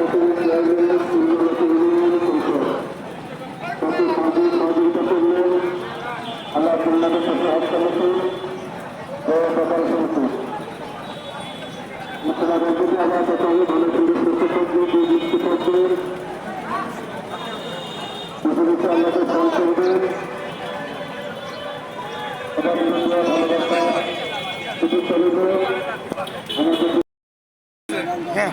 করবে আবার বন্ধুরা ভালোবাসা শুধু চলবে আমাদের হ্যাঁ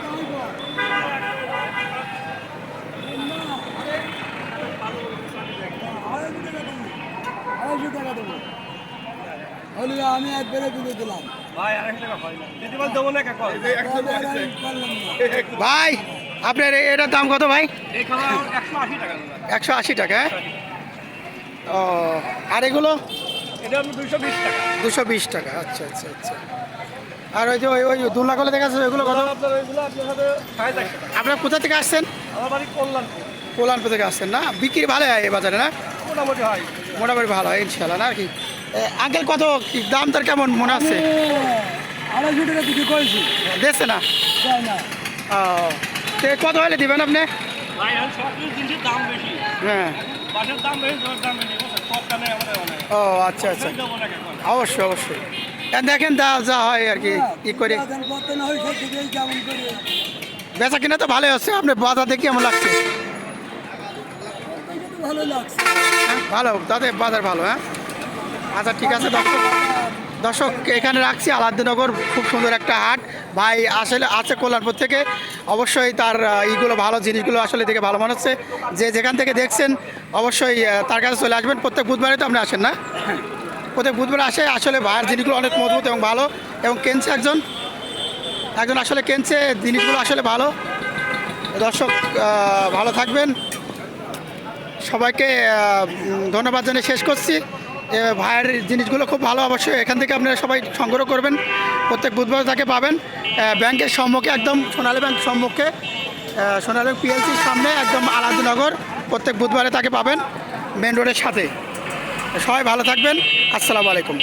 আড়াইশো টাকা দেবো হলে আমি একবারে তুলে দিলাম। ভাই আপনার এটার দাম কত ভাই? একশো আশি টাকা হ্যাঁ? ও আর এগুলো? দুশো বিশ টাকা আচ্ছা আচ্ছা আচ্ছা। আর ওই যে ওই ওই দুলাগলে দেখা যাচ্ছে ওইগুলো কত? আপনার কোথা থেকে আসছেন? কোলানপুর থেকে। আসছেন না? বিক্রি ভালো হয় এই বাজারে না? মোটামুটি ভালো হয় ইনশাল্লাহ না আর কি? আঙ্কেল কত? কি দাম তার কেমন মনে আছে? আড়াইশো টাকা বিক্রি করেছি দেখছে না? ও তো কত হলে দিবেন আপনি? হ্যাঁ। ও আচ্ছা আচ্ছা। অবশ্যই অবশ্যই। দেখেন যা যা হয় আর কি করে। হয় কেমন করে। বেচা কিনা তো ভালোই হচ্ছে আপনার বাজার দেখে কেমন লাগছে। ভালো লাগছে। হ্যাঁ ভালো তাদের বাজার ভালো হ্যাঁ। আচ্ছা ঠিক আছে, দর্শক। দর্শক, এখানে রাখছি আলাদ্দিনগর, খুব সুন্দর একটা হাট। ভাই আসলে আছে কল্যাণপুর থেকে। অবশ্যই তার ইগুলো ভালো, জিনিসগুলো আসলে দেখে ভালো মনে হচ্ছে। যে যেখান থেকে দেখছেন, অবশ্যই তার কাছে চলে আসবেন। প্রত্যেক বুধবারে তো আপনি আসেন না? প্রত্যেক বুধবার আসে, আসলে ভাইয়ের জিনিসগুলো অনেক মজবুত এবং ভালো। এবং কেনছে একজন? একজন আসলে কেনছে, জিনিসগুলো আসলে ভালো। দর্শক ভালো থাকবেন। সবাইকে ধন্যবাদ জানিয়ে শেষ করছি। ভাইয়ের জিনিসগুলো খুব ভালো অবশ্যই। এখান থেকে আপনারা সবাই সংগ্রহ করবেন। প্রত্যেক বুধবার তাকে পাবেন। ব্যাংকের সম্মুখে একদম সোনালী ব্যাংক সম্মুখে সোনালী পিএলসির সামনে একদম আলাদনগর প্রত্যেক বুধবারে তাকে পাবেন মেন রোডের সাথে। সবাই ভালো থাকবেন। আসসালামু আলাইকুম।